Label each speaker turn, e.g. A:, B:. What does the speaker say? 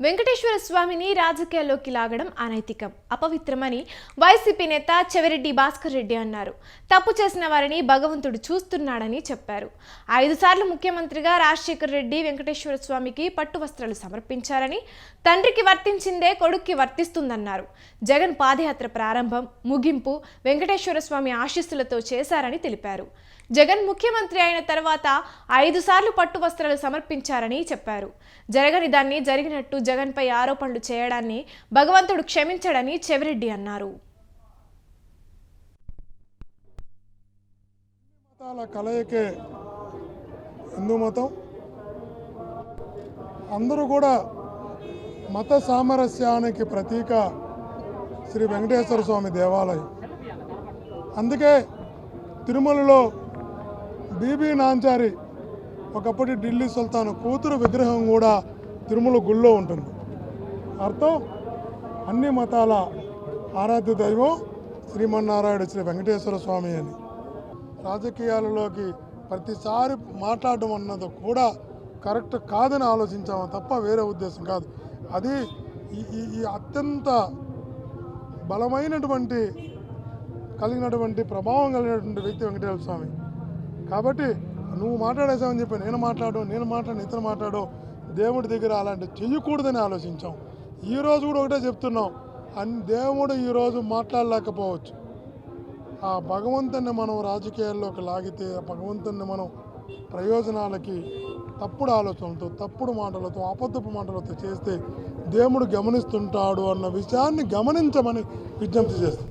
A: వెంకటేశ్వర స్వామిని రాజకీయాల్లోకి లాగడం అనైతికం అపవిత్రమని వైసీపీ నేత చెవిరెడ్డి భాస్కర్ రెడ్డి అన్నారు. తప్పు చేసిన వారిని భగవంతుడు చూస్తున్నాడని చెప్పారు. ఐదు సార్లు ముఖ్యమంత్రిగా రాజశేఖర రెడ్డి వెంకటేశ్వర స్వామికి పట్టు వస్త్రాలు సమర్పించారని తండ్రికి వర్తించిందే కొడుక్కి వర్తిస్తుందన్నారు. జగన్ పాదయాత్ర ప్రారంభం ముగింపు వెంకటేశ్వర స్వామి ఆశీస్సులతో చేశారని తెలిపారు. జగన్ ముఖ్యమంత్రి అయిన తర్వాత ఐదు సార్లు పట్టు వస్త్రాలు సమర్పించారని చెప్పారు. జరగని దాన్ని జరిగినట్టు జగన్పై ఆరోపణలు చేయడాన్ని భగవంతుడు క్షమించడని చెవిరెడ్డి అన్నారు.
B: మతాల కలయికే హిందూ మతం. అందరూ కూడా మత సామరస్యానికి ప్రతీక శ్రీ వెంకటేశ్వర స్వామి దేవాలయం. అందుకే తిరుమలలో బీబీ నాంచారి ఒకప్పటి ఢిల్లీ సుల్తాన్ కూతురు విగ్రహం కూడా తిరుమల గుళ్ళో ఉంటుంది. అర్థం? అన్ని మతాల ఆరాధ్య దైవం శ్రీమన్నారాయణ శ్రీ వెంకటేశ్వర స్వామి అని. రాజకీయాలలోకి ప్రతిసారి మాట్లాడడం అన్నది కూడా కరెక్ట్ కాదని ఆలోచించాము తప్ప వేరే ఉద్దేశం కాదు. అది ఈ ఈ- ఈ అత్యంత బలమైనటువంటి కలిగినటువంటి ప్రభావం కలిగినటువంటి వ్యక్తి వెంకటేశ్వర స్వామి. కాబట్టి నువ్వు మాట్లాడేసావని చెప్పి నేను మాట్లాడు నేను మాట్లాడు ఇతను మాట్లాడు దేవుడి దగ్గర అలాంటి చెయ్యకూడదని ఆలోచించాం. ఈరోజు కూడా ఒకటే చెప్తున్నాం. అన్ దేవుడు ఈరోజు మాట్లాడలేకపోవచ్చు. ఆ భగవంతుని మనం రాజకీయాల్లోకి లాగితే ఆ భగవంతుని మనం ప్రయోజనాలకి తప్పుడు ఆలోచనలతో తప్పుడు మాటలతో అబద్ధపు మాటలతో చేస్తే దేవుడు గమనిస్తుంటాడు అన్న విషయాన్ని గమనించమని విజ్ఞప్తి చేస్తాం